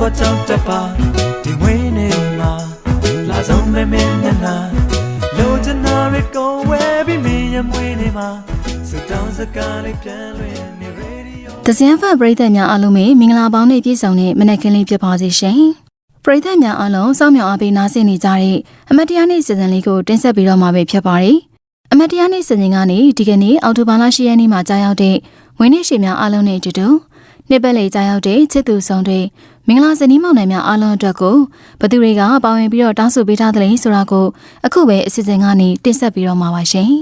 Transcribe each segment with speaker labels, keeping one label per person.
Speaker 1: တော့ကြောက်တတ်ပါဒီဝင်းနေမှာလာဆောင်မဲမဲနဲ့နာလိုချင်တာတွေကောဝဲပြီးမင်းရဲ့မွေးနေမှာစတောင်းစကားလေးပြန်လွင်နေ radio
Speaker 2: တစင်ဖတ်ပရိသတ်များအားလုံးပဲမင်္ဂလာပေါင်းနဲ့ပြည့်စုံတဲ့မနက်ခင်းလေးဖြစ်ပါစေရှင်ပရိသတ်များအားလုံးစောင့်မျှော်အားပေးနားဆင်နေကြတဲ့အမတ်တရားနေ့စီစဉ်လေးကိုတင်ဆက်ပေးတော့မှာပဲဖြစ်ပါတယ်အမတ်တရားနေ့စီစဉ်ကနေဒီကနေ့အောက်တိုဘာလ10ရက်နေ့မှာကြာရောက်တဲ့ဝင်းနေ့ရှင်များအားလုံးနဲ့အတူတူနှစ်ပတ်လည်ကြာရောက်တဲ့ချစ်သူဆောင်တွေ မင်္ဂလာဇနီးမောင်နှံများအားလုံးအတွက်ကိုဘသူတွေကပါဝင်ပြီးတော့တောင်းဆိုပေးထားတဲ့လဲဆိုတာကိုအခုပဲအစီအစဉ်ကနေတင်ဆက်ပေးတော့မှာပါရှင်။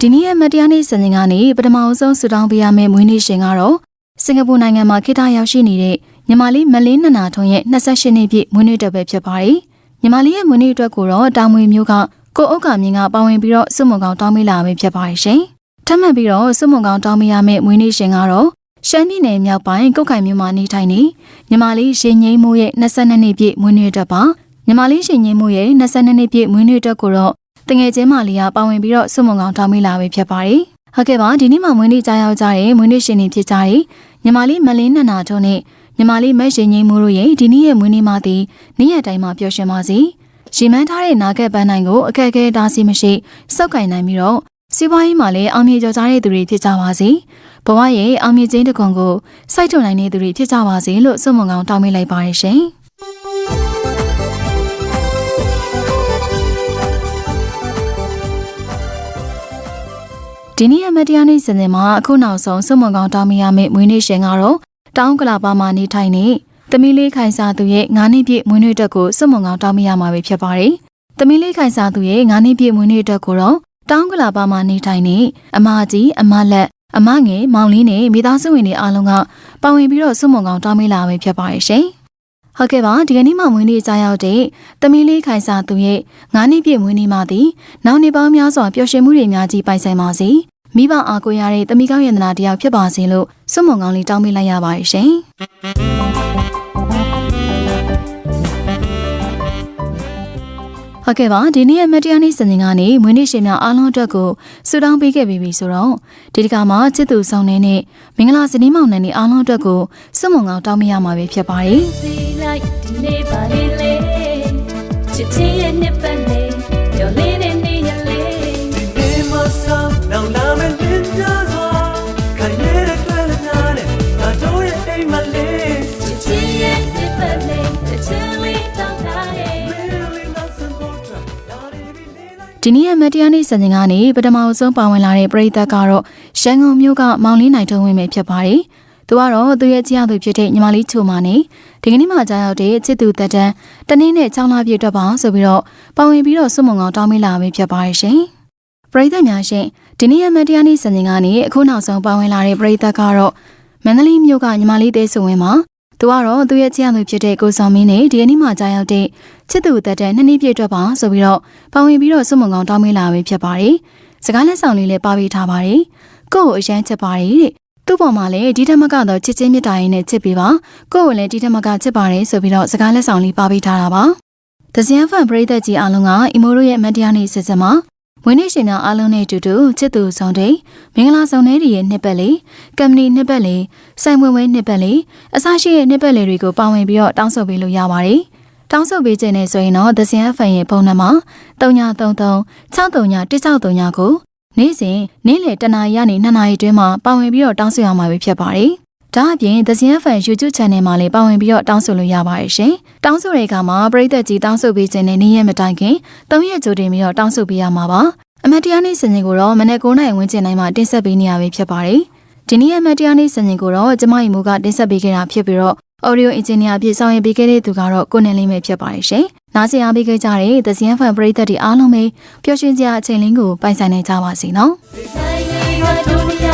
Speaker 2: ဒီနေ့ရဲ့မတရားနေ့စံချိန်ကနေပထမအဆုံးဆူတောင်းပေးရမယ့်မွေးနေ့ရှင်ကတော့စင်ကာပူနိုင်ငံမှာခေတ္တရောက်ရှိနေတဲ့ညီမလေးမလေးနနာထွန်းရဲ့28နှစ်ပြည့်မွေးနေ့တက်ပဲဖြစ်ပါတယ်။ညီမလေးရဲ့မွေးနေ့အတွက်ကိုတော့တာမွေမျိုးက ကိုအုတ်ကမြင်ကပါဝင်ပြီးတော့စွတ်မွန်ကောင်တောင်းပေးလာပဲဖြစ်ပါတယ်ရှင်။ထပ်မံပြီးတော့စွတ်မွန်ကောင်တောင်းပေးရမယ့်မွေးနေ့ရှင်ကတော့ရှမ်းပြည်နယ်မြောက်ပိုင်းကုတ်ခိုင်မြို့မှာနေထိုင်နေညီမလေးရှင်ငိမ့်မိုးရဲ့22နှစ်ပြည့်မွေးနေ့အတွက်ပါညီမလေးရှင်ငိမ့်မိုးရဲ့22နှစ်ပြည့်မွေးနေ့အတွက်ကိုတော့တငယ်ချင်းမလေးကပါဝင်ပြီးတော့စွတ်မုံကောင်တောင်းမိလာပဲဖြစ်ပါတယ်။ဟုတ်ကဲ့ပါဒီနေ့မှမွေးနေ့ကြားရောက်ကြတဲ့မွေးနေ့ရှင်တွေဖြစ်ကြတဲ့ညီမလေးမလင်းနန္နာတို့နဲ့ညီမလေးမက်ရှင်ငိမ့်မိုးတို့ရဲ့ဒီနေ့ရဲ့မွေးနေ့မှာတည်နေ့ရက်တိုင်းမှာပျော်ရွှင်ပါစေ။ ရီမန်းထားတဲ့နာဂတ်ပန်းနိုင်ကိုအခက်အခဲတားဆီးမရှိစောက်ကင်နိုင်ပြီးတော့စီးပွားရေးမှာလည်းအောင်မြင်ကျော်ကြားတဲ့သူတွေဖြစ်ကြပါစေ။ဘဝရဲ့အောင်မြင်ခြင်းတစ်ခုကိုစိုက်ထုတ်နိုင်တဲ့သူတွေဖြစ်ကြပါစေလို့စွတ်မုံကောင်တောင်းမိလိုက်ပါတယ်ရှင်။ဒီနေ့အမတ်တရားနေ့စဉ်စဉ်မှာအခုနောက်ဆုံးစွတ်မွန်ကောင်တောင်းမရမယ့်မွေးနေ့ရှင်ကတော့တောင်းကလာပါမှာနေထိုင်နေ သမီးလေးခိုင်စာသူရဲ့9နှစ်ပြည့်မွေးနေ့အတွက်ကိုစွတ်မွန်ကောင်တောင်းမရမှာပဲဖြစ်ပါတယ်။သမီးလေးခိုင်စာသူရဲ့9နှစ်ပြည့်မွေးနေ့အတွက်ကိုတော့တောင်းကလာပါမှာနေထိုင်နေအမကြီးအမလက်အမငယ်မောင်လေးနဲ့မိသားစုဝင်တွေအားလုံးကပါဝင်ပြီးတော့စွတ်မွန်ကောင်တောင်းမလာပဲဖြစ်ပါတယ်ရှင်။ဟုတ်ကဲ့ပါဒီကနေ့မှမွေးနေ့ကြားရောက်တဲ့သမီးလေးခိုင်စာသူရဲ့9နှစ်ပြည့်မွေးနေ့မှာသည်နောက်နှစ်ပေါင်းများစွာပျော်ရွှင်မှုတွေများကြီးပိုင်ဆိုင်ပါစေ မိဘအားကိုးရတဲ့သမီးကောင်းယန္တနာတရားဖြစ်ပါစေလို့စွတ်မုံကောင်းလေးတောင်းပေးလိုက်ရပါတယ်ရှင်ဟုတ်ကဲ့ပါဒီနေ့ရဲ့မတရားနေ့စံချိန်ကနေမွေးနေ့ရှင်များအားလုံးအတွက်ကိုဆုတောင်းပေးခဲ့ပြီးပြီဆိုတော့ဒီတစ်ခါမှာချစ်သူဆောင်နေနဲ့မင်္ဂလာစနေမောင်နှံနေအားလုံးအတွက်ကိုစွတ်မုံကောင်းတောင်းပေးရမှာပဲဖြစ်ပါတယ်
Speaker 3: စီလိုက်ဒီနေ့ပါလေလေချစ်ချင်းရဲ့နှစ်ပတ်လေး
Speaker 1: ဒီနေ့ရဲ့မ
Speaker 3: တရား
Speaker 2: နေ့စံချိန်ကနေပထမအဆုံးပါဝင်လာတဲ့ပရိသတ်ကတော့ရန်ကုန်မြို့ကမောင်လေးနိုင်ထုံးဝင်ပဲဖြစ်ပါတယ်။သူကတော့သူရဲ့ကြည်ရသူဖြစ်တဲ့ညီမလေးချိုမာနဲ့ဒီကနေ့မှကြာရောက်တဲ့ချစ်သူတက်တန်းတနေ့နဲ့ချောင်းလာပြည့်အတွက်ပါဆိုပြီးတော့ပါဝင်ပြီးတော့စွတ်မုံကောင်တောင်းမိလာပဲဖြစ်ပါတယ်ရှင်။ပရိသတ်များရှင်ဒီနေ့ရဲ့မတရားနေ့စံချိန်ကနေအခုနောက်ဆုံးပါဝင်လာတဲ့ပရိသတ်ကတော့မန္တလေးမြို့ကညီမလေးတဲဆိုဝင်မှာ သူကတော့သူရဲ့ကြည်ရသူဖြစ်တဲ့ကိုဆောင်မင်းနဲ့ဒီကနေ့မှကြာရောက်တဲ့ချစ်သူတက်တန်းနှစ်နှစ်ပြည့်အတွက်ပါဆိုပြီးတော့ပါဝင်ပြီးတော့စွတ်မုံကောင်တောင်းမေးလာပဲဖြစ်ပါတယ်။စကားလက်ဆောင်လေးလည်းပါပေးထားပါတယ်။ကိုယ့်ကိုအရန်ချက်ပါတယ်တဲ့။သူ့ပေါ်မှာလည်းဒီထက်မကတော့ချစ်ချင်းမြတ်တာရင်နဲ့ချစ်ပေးပါ။ကိုယ့်ကိုလည်းဒီထက်မကချစ်ပါတယ်ဆိုပြီးတော့စကားလက်ဆောင်လေးပါပေးထားတာပါ။ဒဇင်ဖန်ပရိသတ်ကြီးအားလုံးကအီမိုတို့ရဲ့မတ်တရားနေ့စစ်စစ်မှာ ဝင်းနေရှင်များအားလုံးနဲ့အတူတူချစ်သူဆောင်တဲ့မင်္ဂလာဆောင်တဲ့ရဲ့နှစ်ပတ်လေးကမ်ပဏီနှစ်ပတ်လေးစိုင်ဝင်ဝဲနှစ်ပတ်လေးအစရှိရဲ့နှစ်ပတ်လေးတွေကိုပါဝင်ပြီးတော့တောင်းဆိုပေးလို့ရပါတယ်။တောင်းဆိုပေးခြင်းနဲ့ဆိုရင်တော့ဒဇင်ဖန်ရဲ့ပုံနံပါတ်3933 631639ကိုနေ့စဉ်နေ့လယ်တနာရီကနေ2နာရီအတွင်းမှာပါဝင်ပြီးတော့တောင်းဆိုရမှာပဲဖြစ်ပါတယ်။ဒါအပြင်သဇင်ဖန် YouTube Channel မှာလည်းပါဝင်ပြီးတော့တောင်းဆိုလို့ရပါတယ်ရှင်။တောင်းဆိုတဲ့အခါမှာပရိသတ်ကြီးတောင်းဆိုပေးခြင်းနဲ့နေ့ရက်မတိုင်ခင်၃ရက်ကြိုတင်ပြီးတော့တောင်းဆိုပေးရမှာပါ။ အမတ်တရားနေ့စင်ကြီးကိုတော့မနေ့9နိုင်ဝန်းကျင်တိုင်းမှာတင်ဆက်ပေးနေရပြီဖြစ်ပါတယ်။ဒီနေ့အမတ်တရားနေ့စင်ကြီးကိုတော့ကျမညီမကတင်ဆက်ပေးခဲ့တာဖြစ်ပြီးတော့ audio engineer အဖြစ်ဆောင်ရွက်ပေးခဲ့တဲ့သူကတော့ကိုနေလေးပဲဖြစ်ပါတယ်ရှင်။နားဆင်အားပေးခဲ့ကြတဲ့သဇင်ဖန်ပရိသတ်တွေအားလုံးပဲပျော်ရွှင်စရာအချိန်လေးကိုပိုင်ဆိုင်နိုင်ကြပါစေနော်။